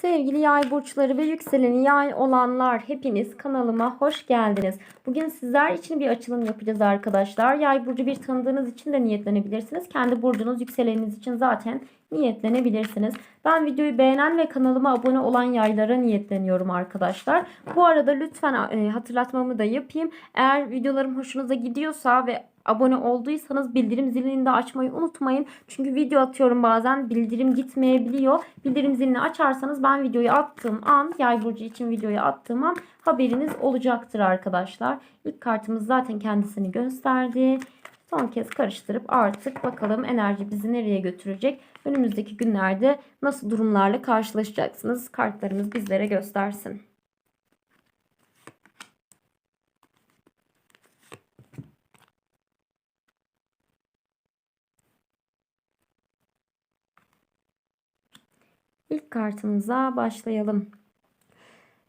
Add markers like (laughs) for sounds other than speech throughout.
Sevgili yay burçları ve yükseleni yay olanlar hepiniz kanalıma hoş geldiniz. Bugün sizler için bir açılım yapacağız arkadaşlar. Yay burcu bir tanıdığınız için de niyetlenebilirsiniz. Kendi burcunuz yükseleniniz için zaten niyetlenebilirsiniz. Ben videoyu beğenen ve kanalıma abone olan yaylara niyetleniyorum arkadaşlar. Bu arada lütfen e, hatırlatmamı da yapayım. Eğer videolarım hoşunuza gidiyorsa ve abone olduysanız bildirim zilini de açmayı unutmayın. Çünkü video atıyorum bazen bildirim gitmeyebiliyor. Bildirim zilini açarsanız ben videoyu attığım an yay burcu için videoyu attığım an haberiniz olacaktır arkadaşlar. İlk kartımız zaten kendisini gösterdi. Son kez karıştırıp artık bakalım enerji bizi nereye götürecek. Önümüzdeki günlerde nasıl durumlarla karşılaşacaksınız? Kartlarımız bizlere göstersin. İlk kartımıza başlayalım.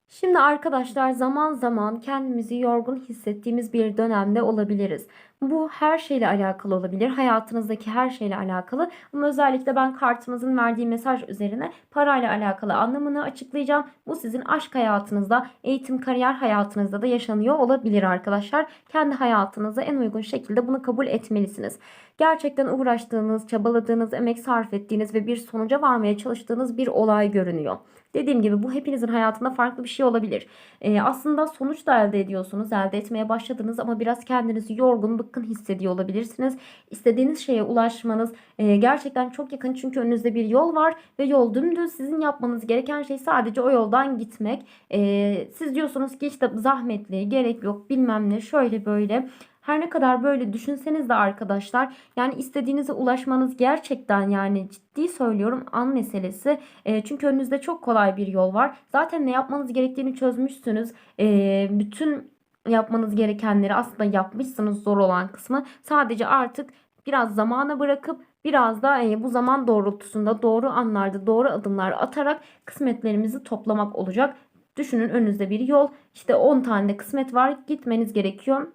Şimdi arkadaşlar zaman zaman kendimizi yorgun hissettiğimiz bir dönemde olabiliriz. Bu her şeyle alakalı olabilir. Hayatınızdaki her şeyle alakalı. Ama özellikle ben kartımızın verdiği mesaj üzerine parayla alakalı anlamını açıklayacağım. Bu sizin aşk hayatınızda, eğitim, kariyer hayatınızda da yaşanıyor olabilir arkadaşlar. Kendi hayatınıza en uygun şekilde bunu kabul etmelisiniz. Gerçekten uğraştığınız, çabaladığınız, emek sarf ettiğiniz ve bir sonuca varmaya çalıştığınız bir olay görünüyor. Dediğim gibi bu hepinizin hayatında farklı bir şey olabilir. Ee, aslında sonuç da elde ediyorsunuz, elde etmeye başladınız ama biraz kendinizi yorgun, bıkkın hissediyor olabilirsiniz. İstediğiniz şeye ulaşmanız e, gerçekten çok yakın çünkü önünüzde bir yol var ve yol dümdüz. Sizin yapmanız gereken şey sadece o yoldan gitmek. Ee, siz diyorsunuz ki işte zahmetli, gerek yok, bilmem ne, şöyle böyle. Her ne kadar böyle düşünseniz de arkadaşlar yani istediğinize ulaşmanız gerçekten yani ciddi söylüyorum an meselesi. E, çünkü önünüzde çok kolay bir yol var. Zaten ne yapmanız gerektiğini çözmüşsünüz. E, bütün yapmanız gerekenleri aslında yapmışsınız zor olan kısmı. Sadece artık biraz zamana bırakıp biraz da e, bu zaman doğrultusunda doğru anlarda doğru adımlar atarak kısmetlerimizi toplamak olacak. Düşünün önünüzde bir yol. İşte 10 tane kısmet var. Gitmeniz gerekiyor.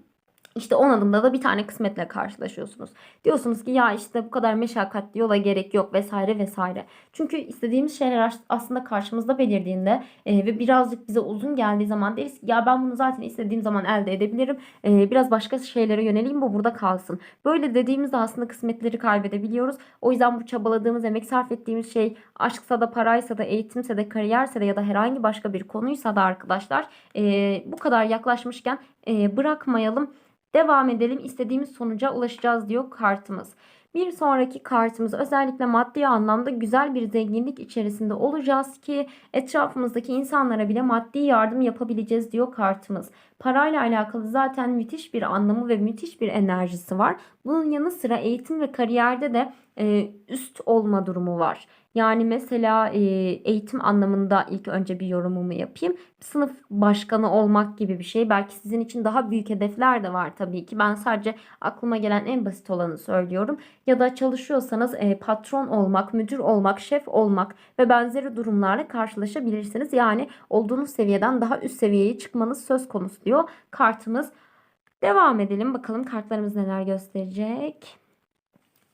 İşte 10 adımda da bir tane kısmetle karşılaşıyorsunuz. Diyorsunuz ki ya işte bu kadar meşakkatli yola gerek yok vesaire vesaire. Çünkü istediğimiz şeyler aslında karşımızda belirdiğinde e, ve birazcık bize uzun geldiği zaman deriz ki ya ben bunu zaten istediğim zaman elde edebilirim. E, biraz başka şeylere yöneleyim bu burada kalsın. Böyle dediğimizde aslında kısmetleri kaybedebiliyoruz. O yüzden bu çabaladığımız, emek sarf ettiğimiz şey aşksa da paraysa da eğitimse de kariyerse de ya da herhangi başka bir konuysa da arkadaşlar e, bu kadar yaklaşmışken e, bırakmayalım Devam edelim istediğimiz sonuca ulaşacağız diyor kartımız. Bir sonraki kartımız özellikle maddi anlamda güzel bir zenginlik içerisinde olacağız ki etrafımızdaki insanlara bile maddi yardım yapabileceğiz diyor kartımız. Parayla alakalı zaten müthiş bir anlamı ve müthiş bir enerjisi var. Bunun yanı sıra eğitim ve kariyerde de e, üst olma durumu var. Yani mesela e, eğitim anlamında ilk önce bir yorumumu yapayım. Sınıf başkanı olmak gibi bir şey. Belki sizin için daha büyük hedefler de var tabii ki. Ben sadece aklıma gelen en basit olanı söylüyorum. Ya da çalışıyorsanız e, patron olmak, müdür olmak, şef olmak ve benzeri durumlarla karşılaşabilirsiniz. Yani olduğunuz seviyeden daha üst seviyeye çıkmanız söz konusu diyor kartımız. Devam edelim bakalım kartlarımız neler gösterecek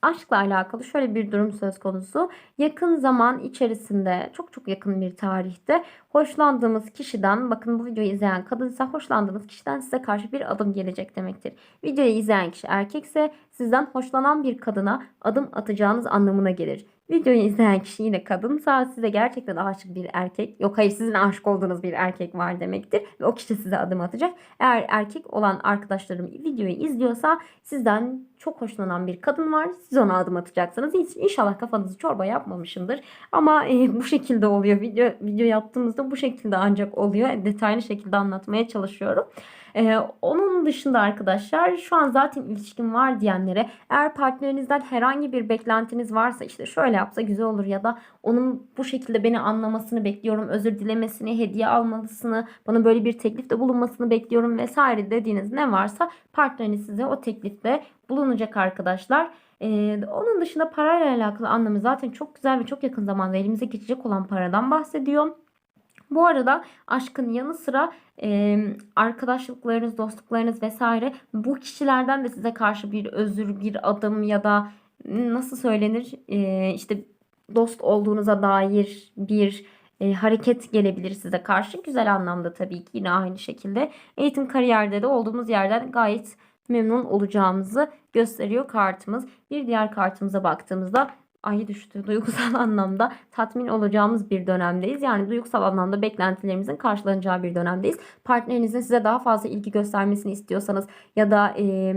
aşkla alakalı şöyle bir durum söz konusu. Yakın zaman içerisinde çok çok yakın bir tarihte hoşlandığımız kişiden bakın bu videoyu izleyen kadınsa hoşlandığınız kişiden size karşı bir adım gelecek demektir. Videoyu izleyen kişi erkekse sizden hoşlanan bir kadına adım atacağınız anlamına gelir. Videoyu izleyen kişi yine kadınsa size gerçekten aşık bir erkek yok hayır sizin aşık olduğunuz bir erkek var demektir. Ve o kişi size adım atacak. Eğer erkek olan arkadaşlarım videoyu izliyorsa sizden çok hoşlanan bir kadın var. Siz ona adım atacaksınız. İnşallah kafanızı çorba yapmamışımdır. Ama e, bu şekilde oluyor. Video, video yaptığımızda bu şekilde ancak oluyor. Detaylı şekilde anlatmaya çalışıyorum. Ee, onun dışında arkadaşlar şu an zaten ilişkim var diyenlere eğer partnerinizden herhangi bir beklentiniz varsa işte şöyle yapsa güzel olur ya da onun bu şekilde beni anlamasını bekliyorum, özür dilemesini, hediye almalısını, bana böyle bir teklifte bulunmasını bekliyorum vesaire dediğiniz ne varsa partneriniz size o teklifte bulunacak arkadaşlar. Ee, onun dışında parayla alakalı anlamı zaten çok güzel ve çok yakın zamanda elimize geçecek olan paradan bahsediyor. Bu arada aşkın yanı sıra e, arkadaşlıklarınız, dostluklarınız vesaire bu kişilerden de size karşı bir özür, bir adım ya da nasıl söylenir e, işte dost olduğunuza dair bir e, hareket gelebilir size karşı. Güzel anlamda tabii ki yine aynı şekilde. Eğitim kariyerde de olduğumuz yerden gayet memnun olacağımızı gösteriyor kartımız. Bir diğer kartımıza baktığımızda ay düştü. (laughs) Duygusal anlamda tatmin olacağımız bir dönemdeyiz. Yani duygusal anlamda beklentilerimizin karşılanacağı bir dönemdeyiz. Partnerinizin size daha fazla ilgi göstermesini istiyorsanız ya da e,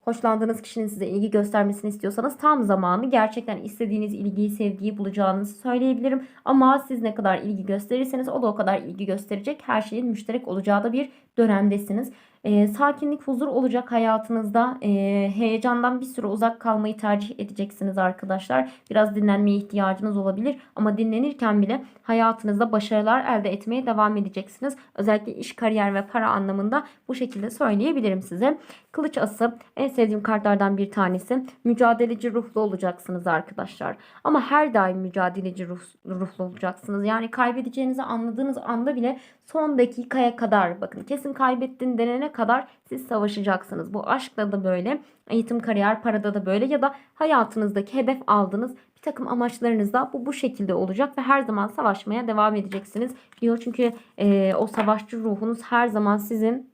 hoşlandığınız kişinin size ilgi göstermesini istiyorsanız tam zamanı gerçekten istediğiniz ilgiyi, sevgiyi bulacağınızı söyleyebilirim. Ama siz ne kadar ilgi gösterirseniz o da o kadar ilgi gösterecek. Her şeyin müşterek olacağı da bir dönemdesiniz. E, sakinlik, huzur olacak hayatınızda. E, heyecandan bir süre uzak kalmayı tercih edeceksiniz arkadaşlar. Biraz dinlenmeye ihtiyacınız olabilir. Ama dinlenirken bile hayatınızda başarılar elde etmeye devam edeceksiniz. Özellikle iş, kariyer ve para anlamında bu şekilde söyleyebilirim size. Kılıç ası en sevdiğim kartlardan bir tanesi. Mücadeleci ruhlu olacaksınız arkadaşlar. Ama her daim mücadeleci ruh, ruhlu olacaksınız. Yani kaybedeceğinizi anladığınız anda bile son dakikaya kadar bakın kesin kaybettin denene kadar siz savaşacaksınız. Bu aşkla da böyle, eğitim, kariyer, parada da böyle ya da hayatınızdaki hedef aldığınız bir takım amaçlarınız da bu bu şekilde olacak ve her zaman savaşmaya devam edeceksiniz diyor. Çünkü e, o savaşçı ruhunuz her zaman sizin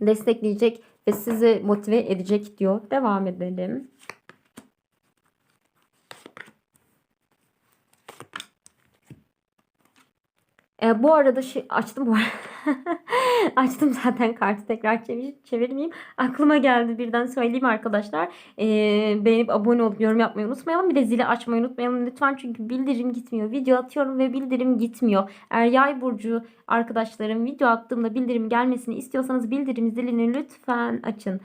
destekleyecek ve sizi motive edecek diyor. Devam edelim. E, bu arada şey açtım bu arada. (laughs) açtım zaten kartı tekrar çevir, çevirmeyeyim. Aklıma geldi birden söyleyeyim arkadaşlar. E, beğenip abone olup yorum yapmayı unutmayalım. Bir de zili açmayı unutmayalım lütfen. Çünkü bildirim gitmiyor. Video atıyorum ve bildirim gitmiyor. Eğer yay burcu arkadaşlarım video attığımda bildirim gelmesini istiyorsanız bildirim zilini lütfen açın.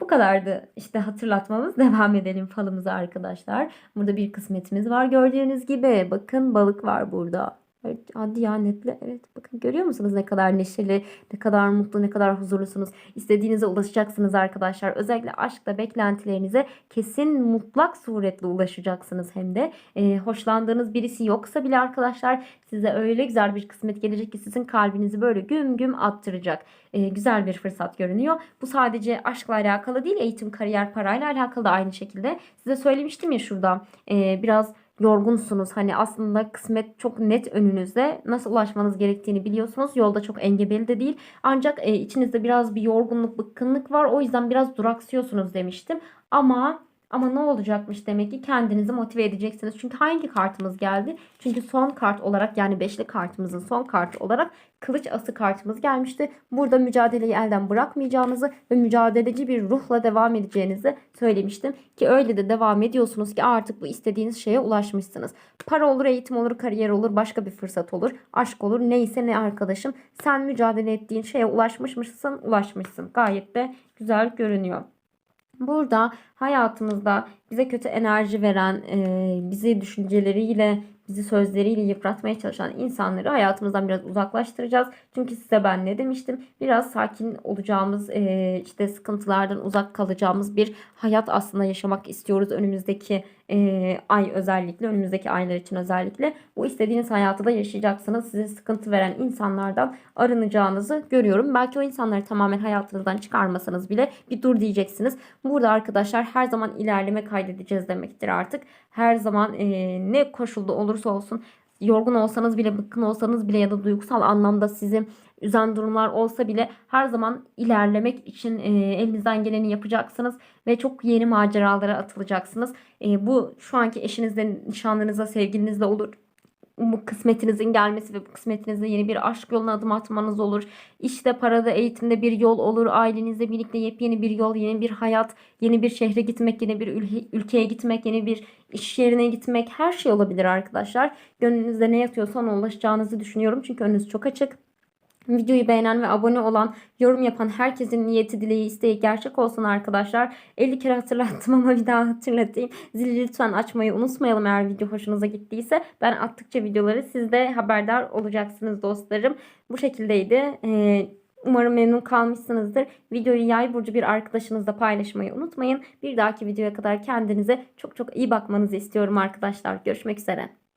Bu kadardı işte hatırlatmamız. (laughs) Devam edelim falımıza arkadaşlar. Burada bir kısmetimiz var gördüğünüz gibi. Bakın balık var burada. Evet, Diyanetle evet bakın görüyor musunuz ne kadar neşeli, ne kadar mutlu, ne kadar huzurlusunuz. İstediğinize ulaşacaksınız arkadaşlar. Özellikle aşkla beklentilerinize kesin mutlak suretle ulaşacaksınız hem de. Ee, hoşlandığınız birisi yoksa bile arkadaşlar size öyle güzel bir kısmet gelecek ki sizin kalbinizi böyle güm güm attıracak. Ee, güzel bir fırsat görünüyor. Bu sadece aşkla alakalı değil eğitim, kariyer, parayla alakalı da aynı şekilde. Size söylemiştim ya şurada e, biraz yorgunsunuz. Hani aslında kısmet çok net önünüzde. Nasıl ulaşmanız gerektiğini biliyorsunuz. Yolda çok engebeli de değil. Ancak e, içinizde biraz bir yorgunluk, bıkkınlık var. O yüzden biraz duraksıyorsunuz demiştim. Ama ama ne olacakmış demek ki kendinizi motive edeceksiniz. Çünkü hangi kartımız geldi? Çünkü son kart olarak yani beşli kartımızın son kartı olarak kılıç ası kartımız gelmişti. Burada mücadeleyi elden bırakmayacağınızı ve mücadeleci bir ruhla devam edeceğinizi söylemiştim. Ki öyle de devam ediyorsunuz ki artık bu istediğiniz şeye ulaşmışsınız. Para olur, eğitim olur, kariyer olur, başka bir fırsat olur, aşk olur, neyse ne arkadaşım. Sen mücadele ettiğin şeye ulaşmış mısın? Ulaşmışsın. Gayet de güzel görünüyor. Burada hayatımızda bize kötü enerji veren, bizi düşünceleriyle, bizi sözleriyle yıpratmaya çalışan insanları hayatımızdan biraz uzaklaştıracağız. Çünkü size ben ne demiştim? Biraz sakin olacağımız, işte sıkıntılardan uzak kalacağımız bir hayat aslında yaşamak istiyoruz önümüzdeki ay özellikle, önümüzdeki aylar için özellikle. Bu istediğiniz hayatı da yaşayacaksınız. Size sıkıntı veren insanlardan arınacağınızı görüyorum. Belki o insanları tamamen hayatınızdan çıkarmasanız bile bir dur diyeceksiniz. Burada arkadaşlar her zaman ilerleme kaydedeceğiz demektir artık. Her zaman ne koşulda olursa olsun yorgun olsanız bile, bıkkın olsanız bile ya da duygusal anlamda sizi üzen durumlar olsa bile her zaman ilerlemek için e, elinizden geleni yapacaksınız ve çok yeni maceralara atılacaksınız. E, bu şu anki eşinizle, nişanlınızla, sevgilinizle olur bu kısmetinizin gelmesi ve bu kısmetinizde yeni bir aşk yoluna adım atmanız olur. İşte parada, eğitimde bir yol olur. Ailenizle birlikte yepyeni bir yol, yeni bir hayat, yeni bir şehre gitmek, yeni bir ülkeye gitmek, yeni bir iş yerine gitmek her şey olabilir arkadaşlar. Gönlünüzde ne yatıyorsa ona ulaşacağınızı düşünüyorum. Çünkü önünüz çok açık. Videoyu beğenen ve abone olan, yorum yapan herkesin niyeti, dileği, isteği gerçek olsun arkadaşlar. 50 kere hatırlattım (laughs) ama bir daha hatırlatayım. Zili lütfen açmayı unutmayalım eğer video hoşunuza gittiyse. Ben attıkça videoları siz de haberdar olacaksınız dostlarım. Bu şekildeydi. Ee, Umarım memnun kalmışsınızdır. Videoyu yay burcu bir arkadaşınızla paylaşmayı unutmayın. Bir dahaki videoya kadar kendinize çok çok iyi bakmanızı istiyorum arkadaşlar. Görüşmek üzere.